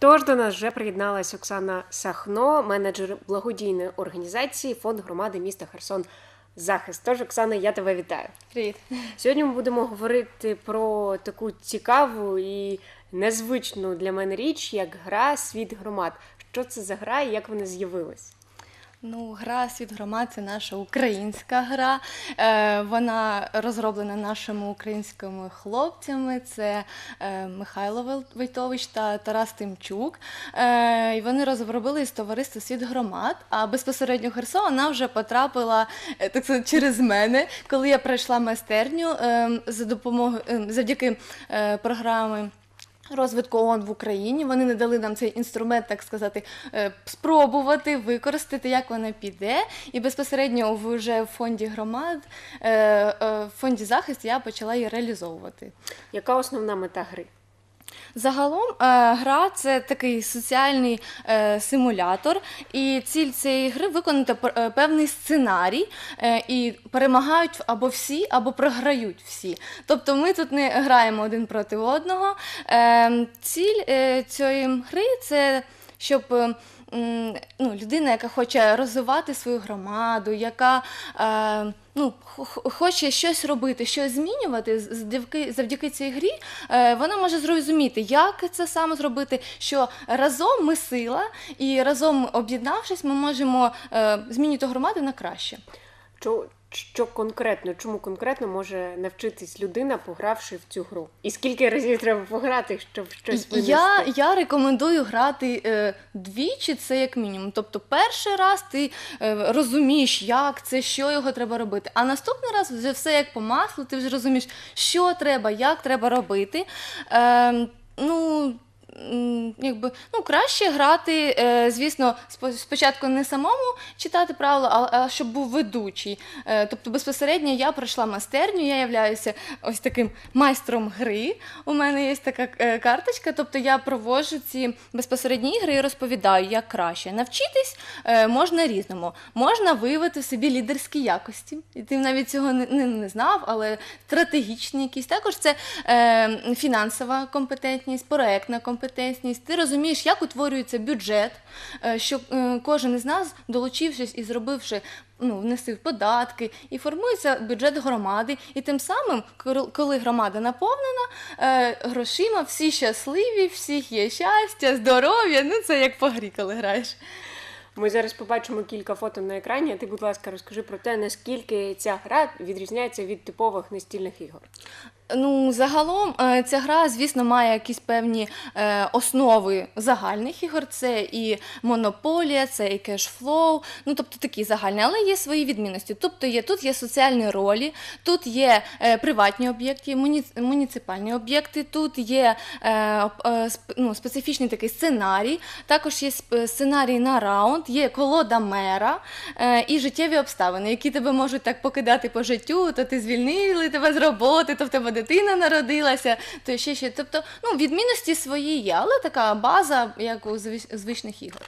Тож до нас вже приєдналась Оксана Сахно, менеджер благодійної організації Фонд громади міста Херсон Захист. Тож, Оксана, я тебе вітаю. Привіт. Сьогодні ми будемо говорити про таку цікаву і незвичну для мене річ, як гра Світ громад. Що це за гра і як вона з'явилась? Ну, гра Світ громад це наша українська гра. Е, вона розроблена нашими українськими хлопцями. Це е, Михайло Войтович та Тарас Тимчук. Е, і вони розробили з товариства Світ громад. А безпосередньо Херсон вона вже потрапила е, так сказати, через мене, коли я пройшла майстерню е, за допомогою е, завдяки е, програми. Розвитку ООН в Україні вони не дали нам цей інструмент, так сказати, е, спробувати використати, як вона піде. І безпосередньо вже в фонді громад, е, е, в фонді захист я почала її реалізовувати. Яка основна мета гри? Загалом е, гра це такий соціальний е, симулятор, і ціль цієї гри виконати е, певний сценарій, і перемагають або всі, або програють всі. Тобто ми тут не граємо один проти одного. Е, ціль цієї гри це щоб. Ну, людина, яка хоче розвивати свою громаду, яка е, ну, хоче щось робити, щось змінювати завдяки, завдяки цій грі, е, вона може зрозуміти, як це саме зробити, що разом ми сила, і разом об'єднавшись, ми можемо е, змінювати громаду на краще. Що, конкретно, чому конкретно може навчитись людина, погравши в цю гру? І скільки разів треба пограти, щоб щось винести? Я, я рекомендую грати е, двічі, це як мінімум. Тобто, перший раз ти е, розумієш, як це, що його треба робити. А наступний раз вже все як по маслу, ти вже розумієш, що треба, як треба робити. Е, ну, Якби, ну, краще грати, е, звісно, спочатку не самому читати правила, а, щоб був ведучий. Е, тобто безпосередньо я пройшла майстерню, я являюся ось таким майстром гри. У мене є така е, карточка, тобто я проводжу ці безпосередні ігри і розповідаю, як краще. Навчитись можна різному. Можна виявити в собі лідерські якості. І ти навіть цього не, не, не знав, але стратегічні якісь. Також це е, фінансова компетентність, проектна компетентність. Ти розумієш, як утворюється бюджет, е, що е, кожен із нас, долучившись і зробивши. Ну, внесив податки і формується бюджет громади. І тим самим, коли громада наповнена е, грошима, всі щасливі, всіх є щастя, здоров'я. Ну це як по грі, коли граєш. Ми зараз побачимо кілька фото на екрані. А ти, будь ласка, розкажи про те, наскільки ця гра відрізняється від типових настільних ігор. Ну, загалом е, ця гра, звісно, має якісь певні е, основи загальних ігор. Це і монополія, це і кешфлоу, ну тобто такі загальні, але є свої відмінності. Тобто є тут є соціальні ролі, тут є е, приватні об'єкти, муні, муніципальні об'єкти, тут є ну, специфічний такий сценарій. Також є сценарій на раунд, є колода мера і життєві обставини, які тебе можуть так покидати по життю, то ти звільнили тебе з роботи, то в тебе дитина народилася, то ще ще. Тобто, ну, відмінності свої є, але така база, як у звич- звичних ігор.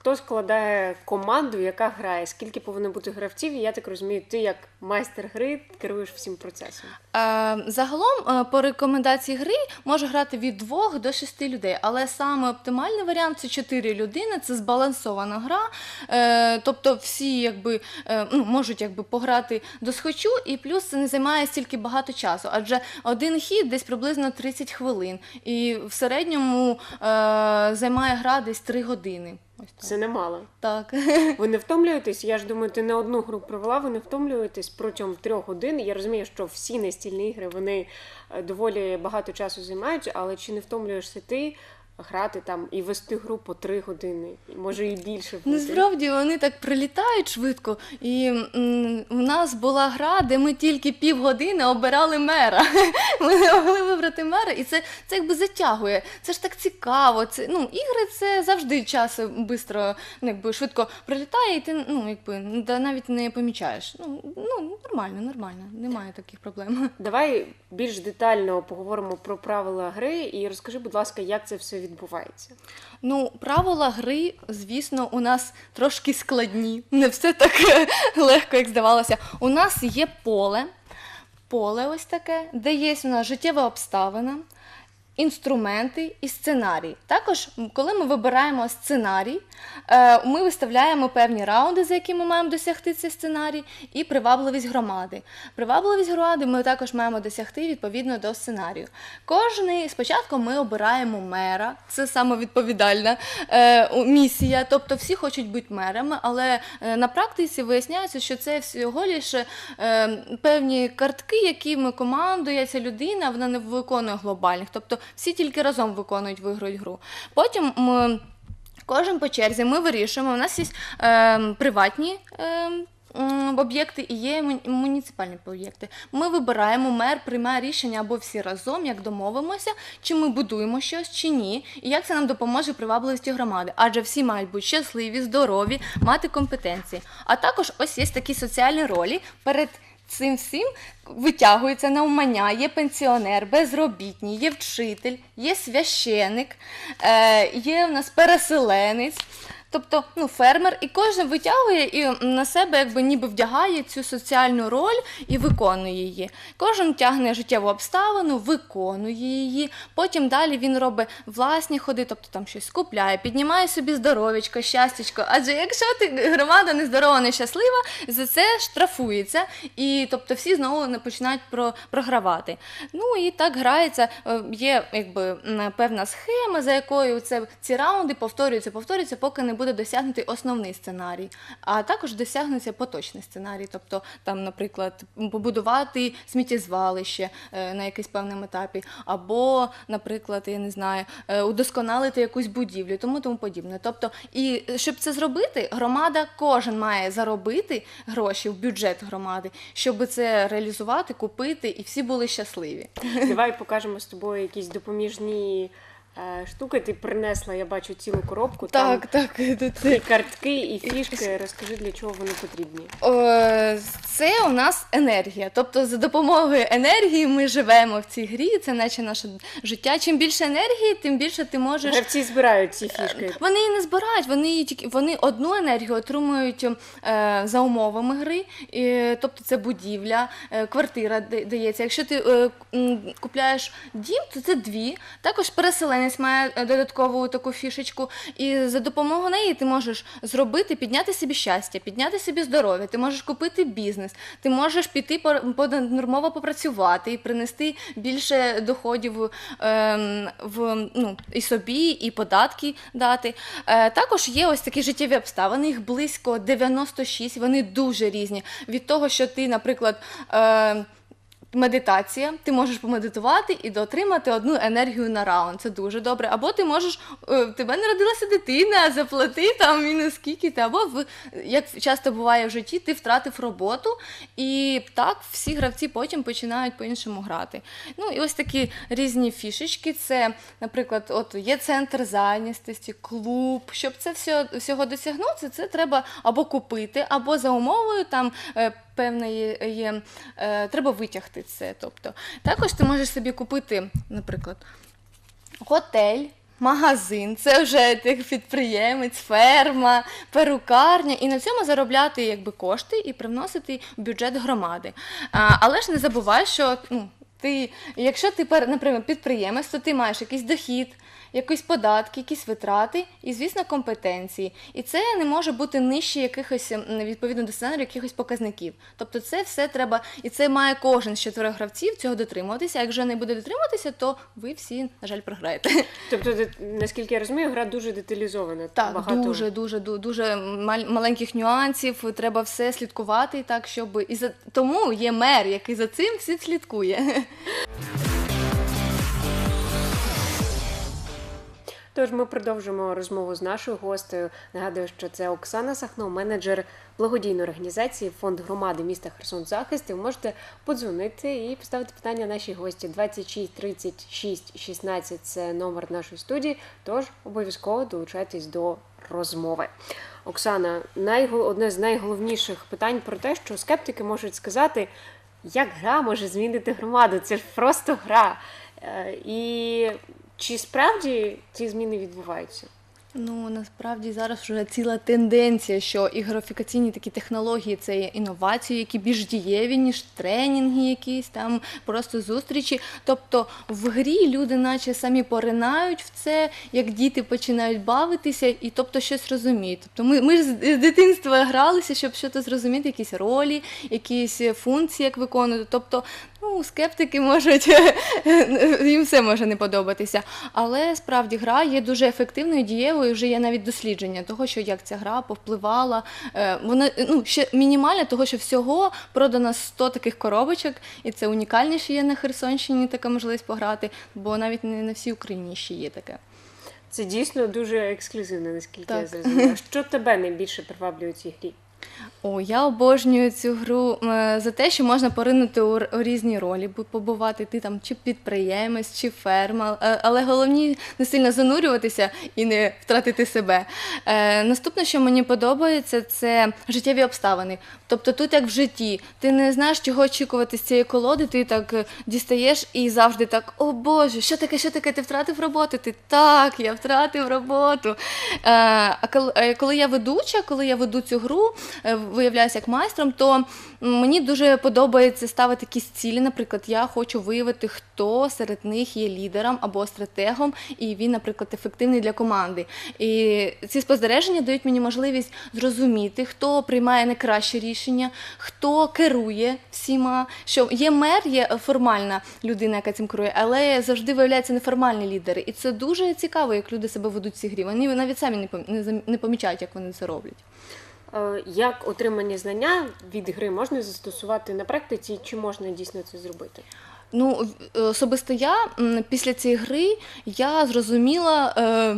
Хто складає команду, яка грає? Скільки повинно бути гравців? І я так розумію, ти як майстер гри керуєш всім процесом. Е, Загалом е, по рекомендації гри може грати від 2 до 6 людей, але саме оптимальний варіант це 4 людини, це збалансована гра. Е, Тобто всі якби, е, ну, можуть якби, пограти до схочу, і плюс це не займає стільки багато часу, адже один хід десь приблизно 30 хвилин, і в середньому е, займає гра десь 3 години. Ось так. Це немало. так. Ви не втомлюєтесь? Я ж думаю, ти не одну гру провела, ви не втомлюєтесь протягом трьох годин. Я розумію, що всі настільні ігри вони е, доволі багато часу займають, але чи не втомлюєшся ти грати там і вести гру по три години, може і більше буде? Насправді вони так прилітають швидко. І у нас була гра, де ми тільки півгодини обирали мера. Ми не могли вибрати мера, і це, це якби затягує. Це ж так цікаво. Це, ну, ігри це завжди час швидко, ну, якби швидко прилітає, і ти ну, якби, навіть не помічаєш. Ну, ну, нормально, нормально, немає таких проблем. Давай більш детально поговоримо про правила гри і розкажи, будь ласка, як це все відбувається. Ну, правила гри, звісно, у нас трошки складні. Не все так е, легко, як здавалося. У нас є поле, поле ось таке, де є у нас життєва обставина. Інструменти і сценарій. Також, коли ми вибираємо сценарій, е, ми виставляємо певні раунди, за які ми маємо досягти цей сценарій, і привабливість громади. Привабливість громади ми також маємо досягти відповідно до сценарію. Кожний спочатку ми обираємо мера, це самовідповідальна е, місія. Тобто всі хочуть бути мерами, але е, на практиці виясняється, що це всього лише певні картки, якими командує ця людина, вона не виконує глобальних. Тобто всі тільки разом виконують виграють гру. Потім ми. Кожен по черзі ми вирішуємо. У нас є е, приватні е, об'єкти і є муніципальні об'єкти. Ми вибираємо, мер приймає рішення або всі разом, як домовимося, чи ми будуємо щось, чи ні, і як це нам допоможе привабливості громади. Адже всі мають бути щасливі, здорові, мати компетенції. А також ось є такі соціальні ролі перед. Цим всім витягується на умання, є пенсіонер, безробітні, є вчитель, є священик, е, є в нас переселенець, тобто ну, фермер, і кожен витягує і на себе якби ніби вдягає цю соціальну роль і виконує її. Кожен тягне життєву обставину, виконує її. Потім далі він робить власні ходи, тобто там щось купляє, піднімає собі здоров'ячко, щастячко. Адже якщо ти громада нездорова, нещаслива, за це штрафується, і тобто всі знову не починають про, програвати. Ну і так грається. Е, Є якби певна схема, за якою це ці раунди повторюються, повторюються, поки не буде досягнутий основний сценарій. А також досягнеться поточний сценарій, тобто там, наприклад, побудувати сміттєзвалище е, на якийсь певному етапі, або, наприклад, я не знаю, е, удосконалити якусь будівлю, тому тому подібне. Тобто, і е, щоб це зробити, громада кожен має заробити гроші в бюджет громади, щоб це реалізувати, купити, і всі були щасливі. Давай покажемо з тобою якісь допоміжні е, штуки. Ти принесла, я бачу цілу коробку. так, Там тут і картки, і фішки. Розкажи, для чого вони потрібні. Е, Це у нас енергія. Тобто за допомогою енергії ми живемо в цій грі. Це наче наше життя. Чим більше енергії, тим більше ти можеш. Гравці збирають ці фішки. Вони її не збирають, вони тільки вони одну енергію отримують е, за умовами гри. І, тобто це будівля, е, квартира дається. Якщо ти е, купляєш дім, то це дві. Також переселенець має е, додаткову таку фішечку. І за допомогою неї ти можеш зробити, підняти собі щастя, підняти собі здоров'я, ти можеш купити бізнес, ти можеш піти по- понаднормово попрацювати і принести більше доходів ем, в ну, і собі, і податки дати. Е, також є ось такі життєві обставини, їх близько 96, вони дуже різні. Від того, що ти, наприклад, е, медитація, ти можеш помедитувати і отримати одну енергію на раунд. Це дуже добре. Або ти можеш, е, в тебе народилася дитина, заплати там мінус скільки ти, або в, як часто буває в житті, ти втратив роботу, і так всі гравці потім починають по-іншому грати. Ну і ось такі різні фішечки. Це, наприклад, от є центр зайнятості, клуб. Щоб це все, всього досягнути, це треба або купити, або за умовою там. Певне є, е, треба витягти це. Тобто, також ти можеш собі купити, наприклад, готель. Магазин, це вже ти підприємець, ферма, перукарня, і на цьому заробляти якби кошти і привносити бюджет громади. А, але ж не забувай, що ну, ти, якщо ти, наприклад, підприємець, то ти маєш якийсь дохід, якісь податки, якісь витрати і, звісно, компетенції. І це не може бути нижче якихось м, відповідно до сценарію, якихось показників. Тобто, це все треба, і це має кожен з чотирьох гравців цього дотримуватися. А якщо не буде дотримуватися, то ви всі, на жаль, програєте. Тобто, наскільки я розумію, гра дуже деталізована. Так, багато... дуже, дуже, ду- дуже мал- маленьких нюансів. Треба все слідкувати так, щоб і за тому є мер, який за цим всім слідкує. Тож ми продовжимо розмову з нашою гостею. Нагадую, що це Оксана Сахно, менеджер благодійної організації Фонд громади міста Херсон Захист. Ви можете подзвонити і поставити питання нашій гості 26 36 16 – це номер нашої студії. Тож обов'язково долучайтесь до розмови. Оксана, найгол... одне з найголовніших питань про те, що скептики можуть сказати, як гра може змінити громаду. Це ж просто гра. Е, І чи справді ці зміни відбуваються? Ну насправді зараз вже ціла тенденція, що ігрофікаційні такі технології це є інновації, які більш дієві, ніж тренінги, якісь там просто зустрічі. Тобто в грі люди, наче самі поринають в це, як діти починають бавитися, і тобто щось розуміють. Тобто ми, ми ж з дитинства гралися, щоб щось зрозуміти, якісь ролі, якісь функції, як виконувати. Тобто, ну, скептики можуть їм все може не подобатися. Але справді гра є дуже ефективною, дієвою. Вже є навіть дослідження того, що як ця гра повпливала. Е, Вона ну ще мінімальна, того що всього продано 100 таких коробочок, і це унікальніше є на Херсонщині така можливість пограти, бо навіть не на всій Україні ще є таке. Це дійсно дуже ексклюзивно, наскільки я зрозуміла. Що тебе найбільше приваблює у цій грі? О, я обожнюю цю гру е, за те, що можна поринути у, різні ролі, побувати ти там чи підприємець, чи ферма, е, але головні не сильно занурюватися і не втратити себе. Е, наступне, що мені подобається, це життєві обставини. Тобто тут як в житті, ти не знаєш, чого очікувати з цієї колоди, ти так дістаєш і завжди так: о Боже, що таке, що таке? Ти втратив роботу? Ти так, я втратив роботу. А коли, я ведуча, коли я веду цю гру, виявляюся як майстром, то мені дуже подобається ставити якісь цілі. Наприклад, я хочу виявити, хто серед них є лідером або стратегом, і він, наприклад, ефективний для команди. І ці спостереження дають мені можливість зрозуміти, хто приймає найкраще рішення, хто керує всіма. Що є мер, є формальна людина, яка цим керує, але завжди виявляються неформальні лідери. І це дуже цікаво, як люди себе ведуть в цій грі. Вони навіть самі не помічають, як вони це роблять. Е, Як отримані знання від гри можна застосувати на практиці, чи можна дійсно це зробити? Ну, особисто я після цієї гри я зрозуміла, е,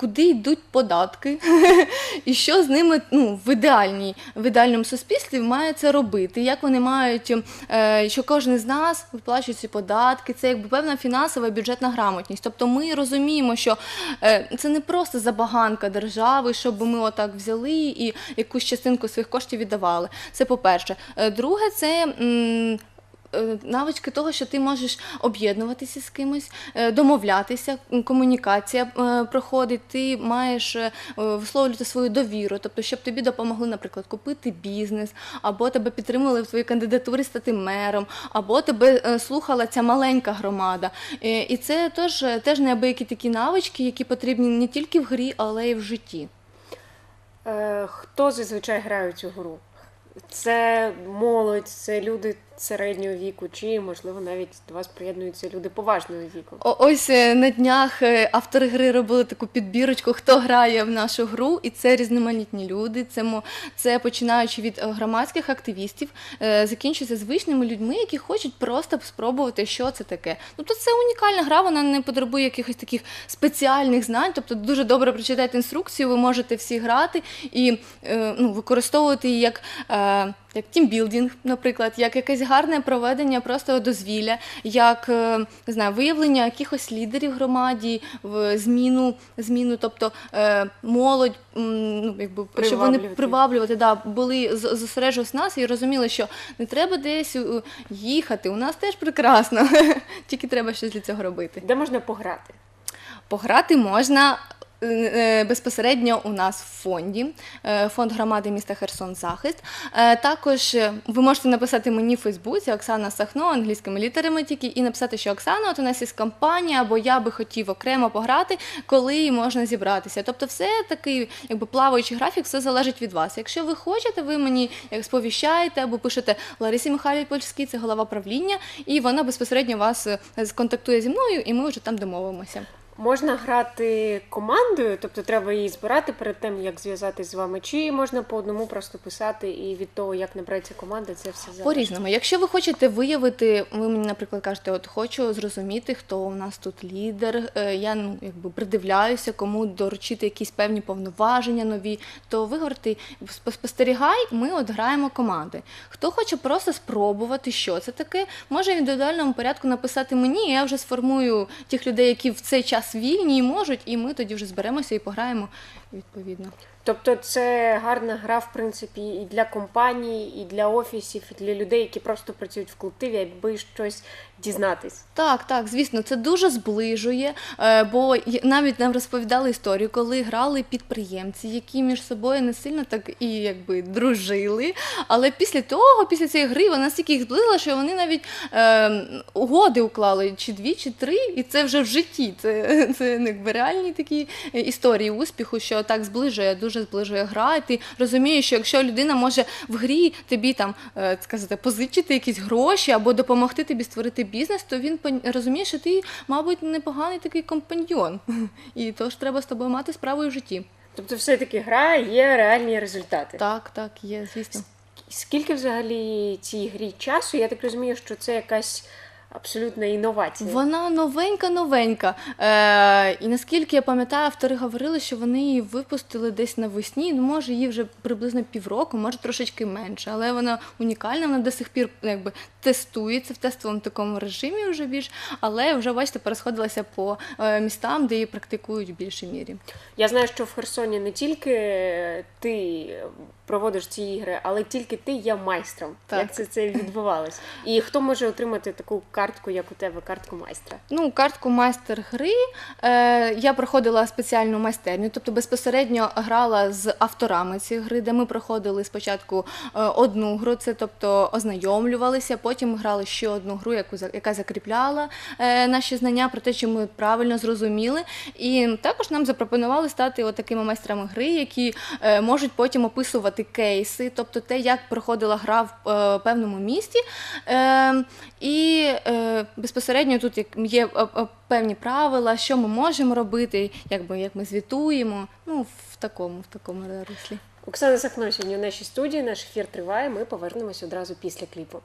куди йдуть податки, і що з ними ну, в, ідеальній, в ідеальному суспільстві має це робити. Як вони мають, е, що кожен з нас виплачує ці податки, це якби певна фінансова бюджетна грамотність. Тобто ми розуміємо, що е, це не просто забаганка держави, щоб ми отак взяли і якусь частинку своїх коштів віддавали. Це по-перше. Е, Друге, це. Е, навички того, що ти можеш об'єднуватися з кимось, е, домовлятися, комунікація е, проходить, ти маєш висловлювати свою довіру, тобто, щоб тобі допомогли, наприклад, купити бізнес, або тебе підтримали в твоїй кандидатурі стати мером, або тебе слухала ця маленька громада. І це теж, теж неабиякі такі навички, які потрібні не тільки в грі, але й в житті. Хто зазвичай грає у цю гру? Це молодь, це люди середнього віку, чи можливо навіть до вас приєднуються люди поважного віку. О- Ось е, на днях е, автори гри робили таку підбірочку, хто грає в нашу гру, і це різноманітні люди. Це це починаючи від е, громадських активістів, закінчується звичними людьми, які хочуть просто спробувати, що це таке. Тобто це унікальна гра, вона не потребує якихось таких спеціальних знань. Тобто дуже добре прочитайте інструкцію, ви можете всі грати і ну, використовувати її як. Як тімбілдинг, наприклад, як якесь гарне проведення просто дозвілля, як е, не знаю, виявлення якихось лідерів громаді, в зміну, зміну, тобто е, молодь, ну якби щоб вони Приваблювати. да, були з- зосереджувалися нас і розуміли, що не треба десь е, їхати. У нас теж прекрасно, тільки треба щось для цього робити. Де можна пограти? Пограти можна безпосередньо у нас в фонді, е, фонд громади міста Херсон Захист. Е, Також е, ви можете написати мені в Фейсбуці Оксана Сахно англійськими літерами тільки і написати, що Оксана, от у нас є компанія, або я би хотів окремо пограти, коли можна зібратися. Тобто, все такий, якби плаваючий графік, все залежить від вас. Якщо ви хочете, ви мені як сповіщаєте або пишете Ларисі Михайлівні Польській, це голова правління, і вона безпосередньо вас е, сконтактує зі мною, і ми вже там домовимося. Можна грати командою, тобто треба її збирати перед тим, як зв'язатись з вами, чи можна по одному просто писати, і від того, як набереться команда, це все залежить. По-різному. Якщо ви хочете виявити, ви мені, наприклад, кажете, от хочу зрозуміти, хто у нас тут лідер, е, я ну якби придивляюся, кому доручити якісь певні повноваження нові, то ви говорите, «Спо- спостерігай, ми от граємо команди. Хто хоче просто спробувати, що це таке, може в індивідуальному порядку написати мені, я вже сформую тих людей, які в цей час вільні і можуть, і ми тоді вже зберемося і пограємо відповідно. Тобто це гарна гра, в принципі, і для компаній, і для офісів, і для людей, які просто працюють в колективі, аби щось дізнатись. Так, так, звісно, це дуже зближує, е, бо навіть нам розповідали історію, коли грали підприємці, які між собою не сильно так і якби дружили. Але після того, після цієї гри, вона настільки їх зблизила, що вони навіть е, угоди уклали чи дві, чи три, і це вже в житті. Це, це ну, якби реальні такі е, історії успіху, що так зближує, дуже зближує гра. І ти розумієш, що якщо людина може в грі тобі там е, сказати, позичити якісь гроші або допомогти тобі створити бізнес, то він розуміє, що ти, мабуть, непоганий такий компаньйон. І тож треба з тобою мати справу і в житті. Тобто, все-таки гра є реальні результати. Так, так, є, звісно. Скільки взагалі цій грі часу? Я так розумію, що це якась абсолютна інновація. Вона новенька-новенька. Е, і наскільки я пам'ятаю, автори говорили, що вони її випустили десь навесні. Ну, може, їй вже приблизно півроку, може трошечки менше. Але вона унікальна, вона до сих пір якби тестується в тестовому такому режимі вже більш, але вже бачите, пересходилася по е, містам, де її практикують в більшій мірі. Я знаю, що в Херсоні не тільки ти проводиш ці ігри, але тільки ти є майстром. Так. Як це, це відбувалось? І хто може отримати таку картку, як у тебе, картку майстра? Ну, картку майстер гри е, я проходила спеціальну майстерню, тобто безпосередньо грала з авторами цієї гри, де ми проходили спочатку е, одну гру, це тобто ознайомлювалися, потім грали ще одну гру, яку яка закріпляла е, наші знання про те, що ми правильно зрозуміли. І також нам запропонували стати такими майстрами гри, які е, можуть потім описувати кейси, тобто те, як проходила гра в е, певному місті. Е, і безпосередньо тут є е, е, певні правила, що ми можемо робити, якби як ми звітуємо. Ну, в такому, в такому руслі. Оксана Сахно сьогодні в нашій студії. Наш ефір триває. Ми повернемось одразу після кліпу.